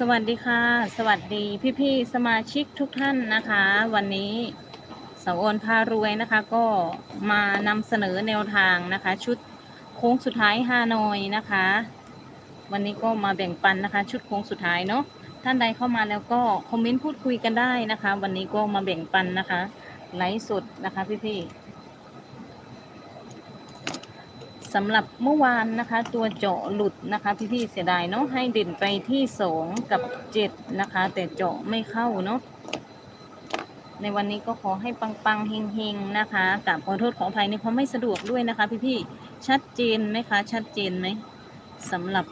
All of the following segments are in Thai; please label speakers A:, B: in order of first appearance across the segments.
A: สวัสดีค่ะ สวัสดีพี่ๆสมาชิกทุกท่านนะคะ วันนี้สาวโอนพารวยนะคะ ก็มานำเสนอแนวทางนะคะ ชุดโค้งสุดท้ายฮานอยนะคะ วันนี้ก็มาแบ่งปันนะคะ ชุดโค้งสุดท้ายเนาะท่านใดเข้ามาแล้วก็คอมเมนต์พูดคุยกันได้นะคะ วันนี้ก็มาแบ่งปันนะคะไลฟ์สดนะคะพี่ๆ สำหรับเมื่อวานนะคะ ตัวเจาะหลุดนะคะ พี่ๆเสียดายเนาะให้เด่นไปที่สองกับเจ็ดนะคะ แต่เจาะไม่เข้าเนาะในวันนี้ก็ขอให้ปังๆเฮงๆนะคะกับขอโทษขออภัยในความไม่สะดวกด้วยนะคะ พี่ๆชัดเจนไหมคะชัดเจนไหมสำหรับ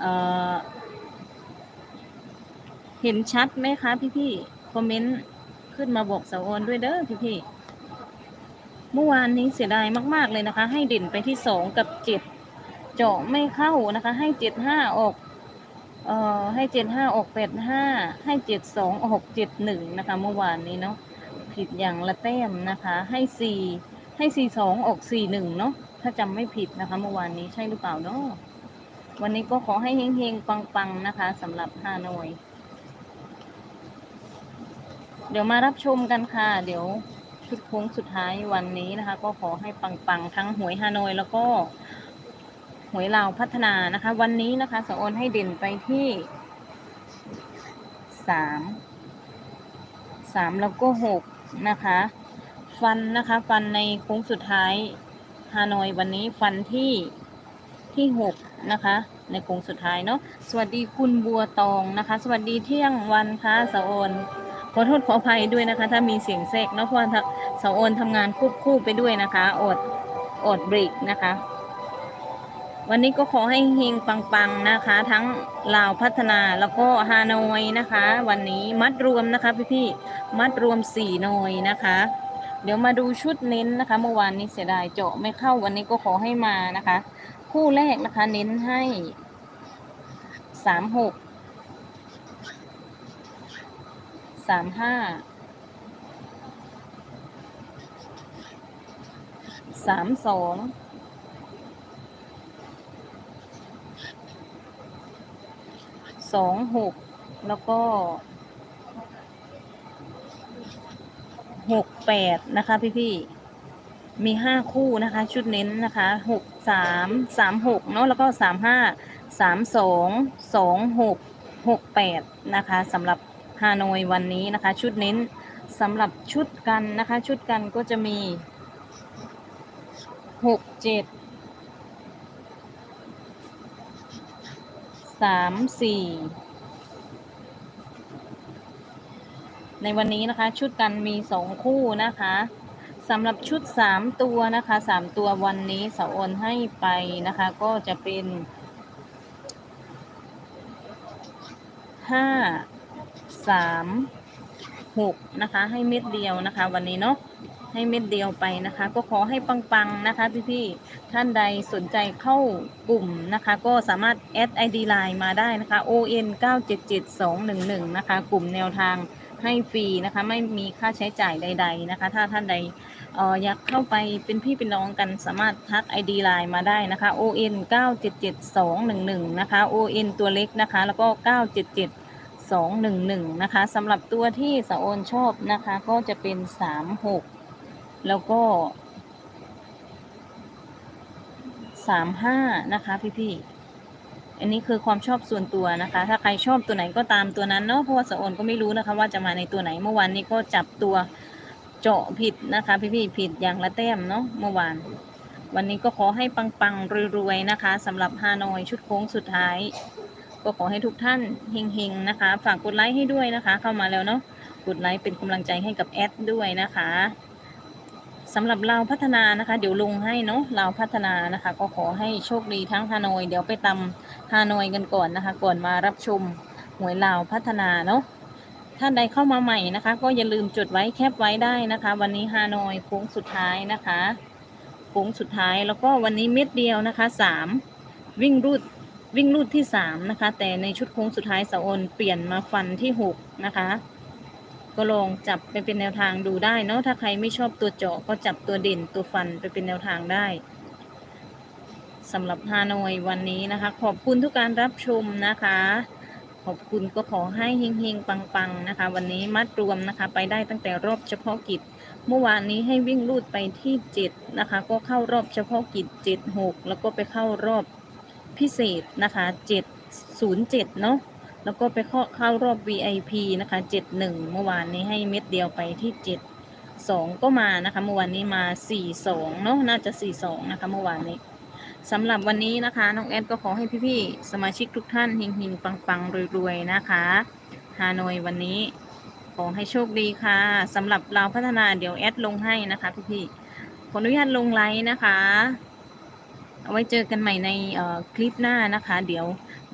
A: เเห็นชัดไหมคะพี่ๆคอมเมนต์ขึ้นมาบอกสาวออนด้วยเด้อพี่ๆ เมื่อวานนี้เสียดายมาก ๆ เลยนะคะ ให้เด่นไปที่สองกับเจ็ดเจาะไม่เข้านะคะ ให้เจ็ดห้าออกเอ่อให้เจ็ดห้าออกแปดห้าให้เจ็ดสองออกเจ็ดหนึ่งนะคะ เมื่อวานนี้เนาะผิดอย่างละแต้มนะคะ ให้สี่ให้สี่สองออกสี่หนึ่งเนาะถ้าจำไม่ผิดนะคะ เมื่อวานนี้ใช่หรือเปล่าเนาะวันนี้ก็ขอให้เฮงๆ ปังๆ นะคะสำหรับฮานอย เดี๋ยวมารับชมกันค่ะ เดี๋ยว ชุดโค้งสุดท้ายวันนี้นะคะ ก็ขอให้ปังๆ ทั้งหวยฮานอยแล้วก็หวยลาวพัฒนานะคะ วันนี้นะคะสะโอนให้เด่นไปที่สามสามแล้วก็หกนะคะ ฟันนะคะ ฟันในโค้งสุดท้ายฮานอยวันนี้ฟันที่ที่หกนะคะ ในโค้งสุดท้ายเนาะสวัสดีคุณบัวตองนะคะ สวัสดีเที่ยงวันค่ะสะโอน ขอโทษขออภัยด้วยนะคะ ถ้ามีเสียงแทรกเนาะเพราะว่าเสาโอนทำงานควบคู่ไปด้วยนะคะอดอดเบรกนะคะ วันนี้ก็ขอให้เฮงปังๆนะคะ ทั้งลาวพัฒนาแล้วก็ฮานอยนะคะ วันนี้มัดรวมนะคะพี่ๆมัดรวมสี่หน่อยนะคะ เดี๋ยวมาดูชุดเน้นนะคะ เมื่อวานนี้เสียดายเจาะไม่เข้าวันนี้ก็ขอให้มานะคะ คู่แรกนะคะเน้นให้สามหก สามห้าสามสองสองหกแล้วก็หกแปดนะคะพี่พี่มีห้าคู่นะคะ ชุดเน้นนะคะหกสามสามหกเนาะแล้วก็สามห้าสามสองสองหกหกแปดนะคะสำหรับ ฮานอยวันนี้นะคะ ชุดเน้นสำหรับชุดกันนะคะ ชุดกันก็จะมีหกเจ็ดสามสี่ในวันนี้นะคะ ชุดกันมีสองคู่นะคะสำหรับชุดสามตัวนะคะสามตัววันนี้สาโอนให้ไปนะคะ ก็จะเป็นห้า สามหกนะคะ ให้เม็ดเดียวนะคะ วันนี้เนาะให้เม็ดเดียวไปนะคะ ก็ขอให้ปังๆนะคะพี่ๆท่านใดสนใจเข้ากลุ่มนะคะ ก็สามารถแอด ID Line มาได้นะคะ ON 977211 นะคะ กลุ่มแนวทางให้ฟรีนะคะ ไม่มีค่าใช้จ่ายใด ๆนะคะ ถ้าท่านใดอออยากเข้าไปเป็นพี่เป็นน้องกันสามารถทัก ID Line มาได้นะคะ ON 977211 นะคะ ON ตัวเล็กนะคะ แล้วก็ 977 สองหนึ่งหนึ่งนะคะสำหรับตัวที่สะโอนชอบนะคะ ก็จะเป็นสามหกแล้วก็สามห้านะคะพี่ๆอันนี้คือความชอบส่วนตัวนะคะ ถ้าใครชอบตัวไหนก็ตามตัวนั้นเนาะเพราะว่าสะโอนก็ไม่รู้นะคะ ว่าจะมาในตัวไหนเมื่อวานนี้ก็จับตัวเจาะผิดนะคะ พี่ๆผิดอย่างละแต้มเนาะเมื่อวาน วันนี้ก็ขอให้ปังๆรวยๆนะคะสำหรับฮานอยชุดโค้งสุดท้าย ก็ขอให้ทุกท่านเฮงๆนะคะ ฝากกดไลค์ให้ด้วยนะคะ เข้ามาแล้วเนาะกดไลค์เป็นกำลังใจให้กับแอดด้วยนะคะสำหรับเราพัฒนานะคะ เดี๋ยวลงให้เนาะเราพัฒนานะคะ ก็ขอให้โชคดีทั้งฮานอย เดี๋ยวไปตำฮานอยกันก่อนนะคะ ก่อนมารับชมหวยลาวพัฒนาเนาะท่านใดเข้ามาใหม่นะคะ ก็อย่าลืมจดไว้แคปไว้ได้นะคะ วันนี้ฮานอยโค้งสุดท้ายนะคะโค้งสุดท้ายแล้วก็วันนี้เม็ดเดียวนะคะสามวิ่งรูด วิ่งรูดที่สามนะคะ แต่ในชุดโค้งสุดท้ายสะโอนเปลี่ยนมาฟันที่หกนะคะ ก็ลองจับไปเป็นแนวทางดูได้เนาะถ้าใครไม่ชอบตัวเจาะก็จับตัวเด่นตัวฟันไปเป็นแนวทางได้สำหรับฮานอยวันนี้นะคะ ขอบคุณทุกการรับชมนะคะ ขอบคุณก็ขอให้เฮงๆปังๆนะคะ วันนี้มัดรวมนะคะ ไปได้ตั้งแต่รอบเฉพาะกิจ เมื่อวานนี้ให้วิ่งลูดไปที่ 7 นะคะ ก็เข้ารอบเฉพาะกิจ 7 6 แล้วก็ไปเข้ารอบ พิเศษนะคะ707เนาะแล้วก็ไปเข้าเข้ารอบ VIP นะคะ71เมื่อวานนี้ให้เม็ดเดียวไปที่ 7 2 ก็มานะคะ เมื่อวานนี้มา 42เนาะน่าจะ 42 นะคะ เมื่อวานนี้สำหรับวันนี้นะคะ น้องแอดก็ขอให้พี่ๆ สมาชิกทุกท่านเฮงๆ ปังๆ รวยๆ นะคะฮานอยวันนี้ ขอให้โชคดีค่ะสำหรับเราพัฒนาเดี๋ยวแอดลงให้นะคะพี่ๆขออนุญาตลงไลน์นะคะ เอาไว้เจอกันใหม่ในคลิปหน้านะคะ เดี๋ยว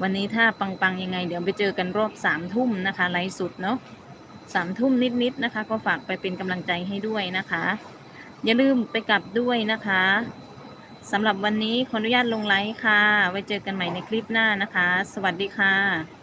A: วันนี้ถ้าปังๆยังไง เดี๋ยวไปเจอกันรอบสามทุ่มนะคะไลฟ์สุดเนาะสามทุ่มนิดๆนะคะ ก็ฝากไปเป็นกำลังใจให้ด้วยนะคะ อย่าลืมไปกลับด้วยนะคะสำหรับวันนี้ขออนุญาตลงไลฟ์ค่ะ ไว้เจอกันใหม่ในคลิปหน้านะคะ สวัสดีค่ะ